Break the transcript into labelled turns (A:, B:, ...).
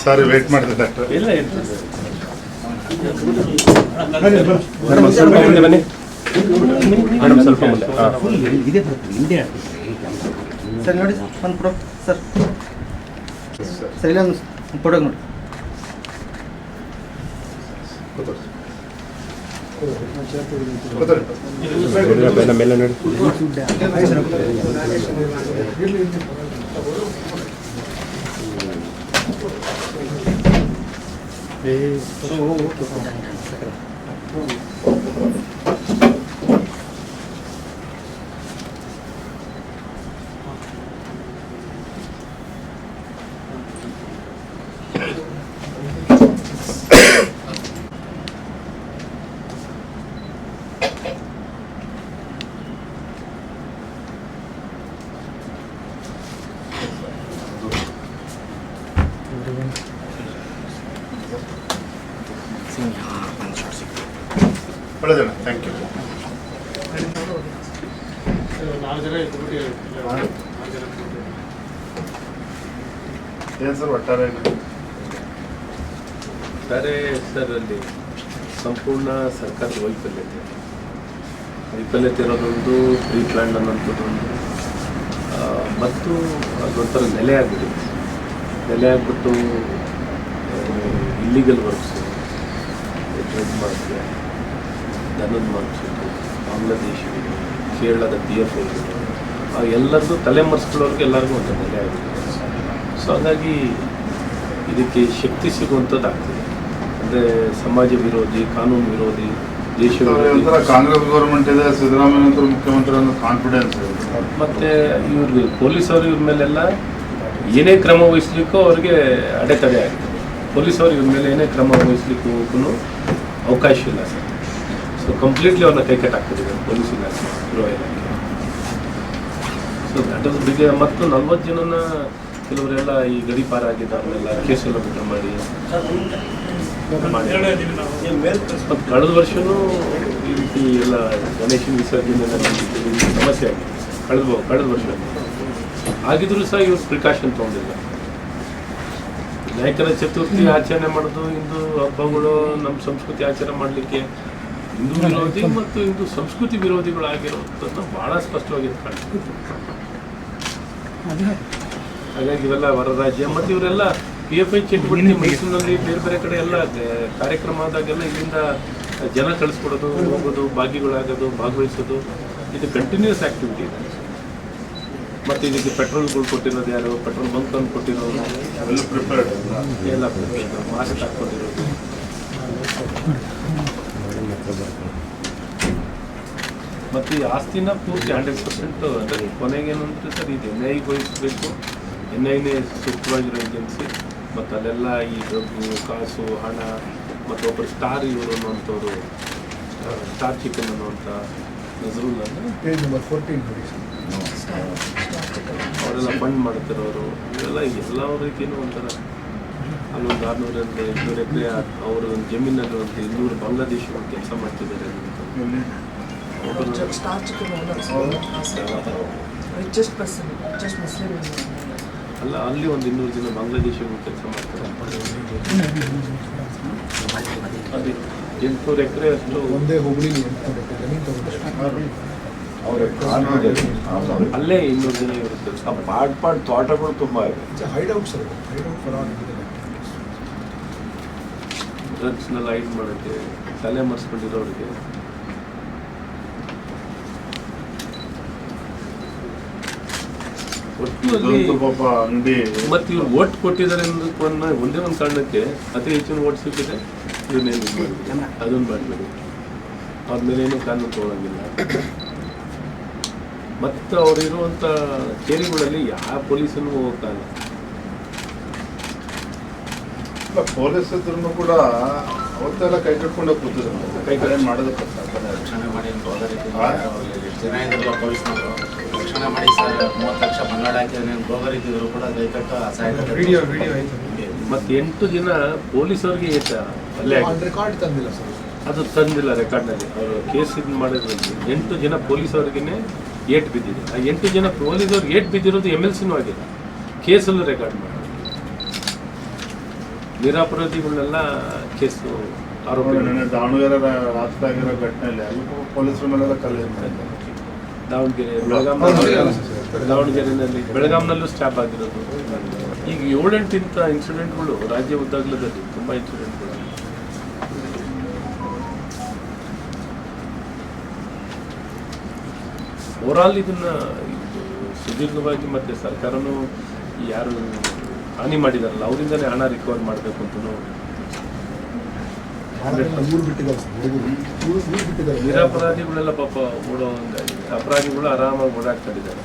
A: ಸಾರಿ wait ಮಾಡಿದೆ doctor
B: ಇಲ್ಲ ಇರ್ತದೆ
C: ಮೇಡಮ್ ಸ್ವಲ್ಪ ಮುಂದೆ ಬನ್ನಿ. ಮೇಡಮ್ ಸ್ವಲ್ಪ ಮುಂದೆ. ಹಾಂ.
D: ಇದೇ ಬರುತ್ತೆ ಹಿಂದೆ ಸರ್ ನೋಡಿ ಒಂದು ಫೋಟೋ ಸರ್. ಸರ್ ಇಲ್ಲ ಒಂದು ಫೋಟೋ ನೋಡಿ.
C: ಮೇಲೆ ಮೇಲೆ ನೋಡಿ
A: ಒಳ್ಳೆದಣ್ಣ ಥ್ಯಾಂಕ್ ಯು ಒಟ್ಟಾರೆ
B: ಸರ್, ಅಲ್ಲಿ ಸಂಪೂರ್ಣ ಸರ್ಕಾರದ ವೈಫಲ್ಯತೆ. ವೈಫಲ್ಯತೆ ಇರೋದೊಂದು ಪ್ರೀ ಪ್ಲ್ಯಾನ್ ಅನ್ನೋಂಥದ್ದೊಂದು. ಒಂದು ಮತ್ತು ಅದೊಂಥರ ನೆಲೆ ಆಗಿಬಿಟ್ಟಿದೆ. ನೆಲೆ ಆಗಿಬಿಟ್ಟು ಇಲ್ಲಿಗಲ್ ವರ್ಕ್ಸು ಡ್ರಗ್ ಮಾಫಿಯಾ ದನದ ಮಾರ್ಕ್ಸಿಟ್ಟು ಬಾಂಗ್ಲಾದೇಶ ಕೇರಳದ ಪಿ ಎಫ್ ಎಲ್ಲರದ್ದು ತಲೆಮರೆಸ್ಕೊಳ್ಳೋರ್ಗೆ ಎಲ್ಲರಿಗೂ ಒಂದು ಬೆಲೆ ಆಗುತ್ತೆ ಸೊ ಹಾಗಾಗಿ ಇದಕ್ಕೆ ಶಕ್ತಿ ಸಿಗುವಂಥದ್ದಾಗ್ತದೆ. ಅಂದರೆ ಸಮಾಜ ವಿರೋಧಿ ಕಾನೂನು ವಿರೋಧಿ ದೇಶ
A: ಕಾಂಗ್ರೆಸ್ ಗೌರ್ಮೆಂಟ್ ಇದೆ ಸಿದ್ದರಾಮಯ್ಯ ಮುಖ್ಯಮಂತ್ರಿ ಅನ್ನೋ ಕಾನ್ಫಿಡೆನ್ಸ್
B: ಮತ್ತು ಇವ್ರಿಗೆ ಪೊಲೀಸರು ಇವ್ರ ಮೇಲೆಲ್ಲ ಏನೇ ಕ್ರಮ ವಹಿಸ್ಲಿಕ್ಕೂ ಅವ್ರಿಗೆ ಅಡೆತಡೆ ಆಗ್ತದೆ. ಪೊಲೀಸರು ಇವ್ರ ಮೇಲೆ ಏನೇ ಕ್ರಮ ವಹಿಸ್ಲಿಕ್ಕೂ ಅವಕಾಶ ಇಲ್ಲ ಸರ್. ಸೊ ಕಂಪ್ಲೀಟ್ಲಿ ಅವ್ರನ್ನ ಕೈ ಕಟ್ಟಾಕ್ತಿದ್ದೀವಿ ಪೊಲೀಸ್ ಇಲಾಖೆ ಗೃಹ ಇಲಾಖೆ ಸೊ ದಟ್ ಇಸ್ ಬಿಗ್ ಮತ್ತು ನಲ್ವತ್ತು ಜನನ ಕೆಲವರೆಲ್ಲ ಈ ಗಡಿ ಕೇಸ್ ಕೇಸೆಲ್ಲ ಬಿಟ್ಟು ಮಾಡಿ. ಮತ್ತು ಕಳೆದ ವರ್ಷವೂ ಈ ರೀತಿ ಎಲ್ಲ ಗಣೇಶನ ವಿಸರ್ಜನೆ ಎಲ್ಲ ಸಮಸ್ಯೆ ಆಗಿದೆ. ಕಳೆದ ಕಳೆದ ವರ್ಷ. ಆಗಿದ್ರು ಸಹ ಇವ್ರು ಪ್ರಿಕಾಷನ್ ತೊಗೊಂಡಿಲ್ಲ. ನಾಯಕರ ಚತುರ್ಥಿ ಆಚರಣೆ ಮಾಡೋದು ಇಂದು ಹಬ್ಬಗಳು ನಮ್ಮ ಸಂಸ್ಕೃತಿ ಆಚರಣೆ ಮಾಡಲಿಕ್ಕೆ ಹಿಂದೂ ವಿರೋಧಿ ಮತ್ತು ಇಂದು ಸಂಸ್ಕೃತಿ ವಿರೋಧಿಗಳಾಗಿರುವಂಥದ್ದು ಭಾಳ ಸ್ಪಷ್ಟವಾಗಿ ಹಾಗಾಗಿ ಇವೆಲ್ಲ ಹೊರ ರಾಜ್ಯ ಮತ್ತು ಇವರೆಲ್ಲ ಪಿ ಎಫ್ ಐ ಚಟುವಟಿಕೆ ಮೈಸೂರಿನಲ್ಲಿ ಬೇರೆ ಬೇರೆ ಕಡೆ ಎಲ್ಲ ಕಾರ್ಯಕ್ರಮ ಆದಾಗೆಲ್ಲ ಇಲ್ಲಿಂದ ಜನ ಕಳಿಸ್ಕೊಡೋದು ಹೋಗೋದು ಭಾಗಿಗಳಾಗೋದು ಭಾಗವಹಿಸೋದು ಇದು ಕಂಟಿನ್ಯೂಸ್ ಆಕ್ಟಿವಿಟಿ ಇದೆ ಮತ್ತು ಇದಕ್ಕೆ ಪೆಟ್ರೋಲ್ಗಳು ಕೊಟ್ಟಿರೋದು ಯಾರು? ಪೆಟ್ರೋಲ್ ಬಂಕ್ ತಂದು ಕೊಟ್ಟಿರೋದು?
A: ಎಲ್ಲ ಪ್ರಿಪೇರ್ಡ್
B: ಎಲ್ಲ ಮಾಸ್ಕ್ ಹಾಕ್ಕೊಂಡಿರೋದು. ಮತ್ತು ಈ ಆಸ್ತಿನ ಪೂರ್ತಿ ಹಂಡ್ರೆಡ್ ಪರ್ಸೆಂಟ್ ಅಂದರೆ ಏನು ಅಂತ ಸರ್ ಇದು ಎನ್ ಐ ವಹಿಸಬೇಕು ಎನ್ ಐನೇ ಸೂಕ್ತವಾಗಿರೋ ಏಜೆನ್ಸಿ ಮತ್ತು ಅಲ್ಲೆಲ್ಲ ಈ ಡ್ರಗ್ಗು ಕಾಸು ಹಣ ಮತ್ತು ಒಬ್ಬರು ಸ್ಟಾರ್ ಇವರು ಅನ್ನೋಂಥವ್ರು ಸ್ಟಾರ್ ಚಿಕನ್ ಅನ್ನುವಂಥ ನಜರುಲ್ ಅಂದರೆ
E: ಪೇಜ್ ನಂಬರ್ ಫೋರ್ಟೀನ್ ನೋಡಿ
B: ಅವರೆಲ್ಲ ಫಂಡ್ ಮಾಡ್ತಿರೋರು ಇವೆಲ್ಲ ಎಲ್ಲ ರೀತಿಯೂ ಒಂಥರ. ಅಲ್ಲೊಂದು ಆರ್ನೂರಿಂದ ಇನ್ನೂರು ಎಕರೆ ಅವ್ರ ಒಂದು ಜಮೀನಲ್ಲಿ ಒಂದು ಇನ್ನೂರು ಬಾಂಗ್ಲಾದೇಶ ಕೆಲಸ ಮಾಡ್ತಿದ್ದಾರೆ ಅಲ್ಲ ಅಲ್ಲಿ ಒಂದು ಇನ್ನೂರು ಜನ ಬಾಂಗ್ಲಾದೇಶ ಕೆಲಸ ಮಾಡ್ತಾರೆ. ಅದೇ ಎಂಟುನೂರು ಎಕರೆ ಅಷ್ಟು
E: ಒಂದೇ ಹೋಬಳಿಲಿ ಜಮೀನು ತಗೊಂಡಿದ್ದಾರೆ
B: ಅಲ್ಲೇ ಇನ್ನೂರು ಜನ ಇರುತ್ತೆ.
F: ಪಾಡ್ ಪಾಡ್ ತೋಟಗಳು ತುಂಬ ಇದೆ.
E: Hide out sir hide out for all
B: ಡ್ರಗ್ಸ್ನೆಲ್ಲ hide ಮಾಡೋಕ್ಕೆ ತಲೆ ಮರೆಸ್ಕೊಂಡಿರೋರಿಗೆ. ಒಟ್ಟು
A: ಪಾಪ ಅಂಗಡಿ.
B: ಮತ್ತೆ ಇವ್ರು ಓಟ್ ಕೊಟ್ಟಿದ್ದಾರೆ ಅನ್ನೋದಕ್ಕೆ ಒಂದೇ ಒಂದು ಕಾರಣಕ್ಕೆ ಅತಿ ಹೆಚ್ಚಿನ ಓಟ್ ಸಿಕ್ಕಿದೆ. ಇವ್ರನ್ನೇನು ಅದನ್ನು ಮಾಡಬೇಡಿ. ಅವ್ರ ಮೇಲೆ ಏನು ಕಾನೂನು ತಗೊಳಂಗಿಲ್ಲ. ಮತ್ತು ಅವ್ರು ಇರುವಂತ ಕೇರಿಗಳಲ್ಲಿ ಯಾವ ಪೊಲೀಸನ್ನು ಇಲ್ಲ.
A: ಪೊಲೀಸ್ ಇದ್ರು ಕೂಡ ಅವತ್ತೆಲ್ಲ ಕೈ ಕಟ್ಕೊಂಡೆ ಕೂತಿದ್ರು ಕೈ ಕಡೆ ಮಾಡೋದಕ್ಕೆ
G: ರಕ್ಷಣೆ ಮಾಡಿ ಎಷ್ಟು ಜನ ಇದ್ರಲ್ಲ ಪೊಲೀಸ್ನವರು. ರಕ್ಷಣೆ ಮಾಡಿ ಸರ್ ಮೂವತ್ತು ಲಕ್ಷ ಬಂಗಾಳ ಹಾಕಿದ್ರೆ ಇದ್ದಿದ್ರು ಕೂಡ ದಯವಿಟ್ಟು ಅಸಹಾಯ
E: ವಿಡಿಯೋ ವಿಡಿಯೋ ಆಯ್ತು.
B: ಮತ್ತು ಎಂಟು ದಿನ ಪೊಲೀಸ್
E: ಆನ್ ರೆಕಾರ್ಡ್ ತಂದಿಲ್ಲ ಸರ್.
B: ಅದು ತಂದಿಲ್ಲ ರೆಕಾರ್ಡ್ನಲ್ಲಿ ಅವರು ಕೇಸ್ ಇದು ಮಾಡಿದ್ರಲ್ಲಿ ಎಂಟು ಜನ ಪೊಲೀಸವ್ರಿಗೇನೆ ಏಟ್ ಬಿದ್ದಿದೆ. ಆ ಎಂಟು ಜನ ಪೊಲೀಸರು ಏಟ್ ಬಿದ್ದಿರೋದು ಎಂ ಎಲ್ ಸಿನೂ ಆಗಿಲ್ಲ ಕೇಸಲ್ಲೂ ರೆಕಾರ್ಡ್ ಮಾಡಿ ನಿರಾಪರಾಧಿಗಳನ್ನೆಲ್ಲ ಕೇಸು ಆರೋಪ
A: ದಾವಣಗೆರೆ ರಾತ್ರಿ ಆಗಿರೋ ಘಟನೆಯಲ್ಲಿ ಎಲ್ಲರೂ ಪೊಲೀಸರ ಮೇಲೆಲ್ಲ ಕಲ್ಲು
B: ದಾವಣಗೆರೆ ಬೆಳಗಾಂ ದಾವಣಗೆರೆನಲ್ಲಿ ಬೆಳಗಾಂನಲ್ಲೂ ಸ್ಟಾಪ್ ಆಗಿರೋದು. ಈಗ ಏಳೆಂಟು ಇಂಥ ಇನ್ಸಿಡೆಂಟ್ಗಳು ರಾಜ್ಯ ಉದ್ದಾಗಲದಲ್ಲಿ ತುಂಬ ಇನ್ಸಿಡೆಂಟ್ಗಳು ಓವರಾಲ್ ಇದನ್ನ ಇದು ಸುದೀರ್ಘವಾಗಿ ಮತ್ತೆ ಸರ್ಕಾರನೂ ಯಾರು ಹಾನಿ ಮಾಡಿದಾರಲ್ಲ ಅವರಿಂದನೇ ಹಣ ರಿಕವರ್ ಮಾಡಬೇಕು
E: ಅಂತ
B: ನಿರಪರಾಧಿಗಳೆಲ್ಲ ಪಾಪ ಓಡೋ ಅಪರಾಧಿಗಳು ಆರಾಮಾಗಿ ಓಡಾಡ್ತಾ ಇದ್ದಾರೆ.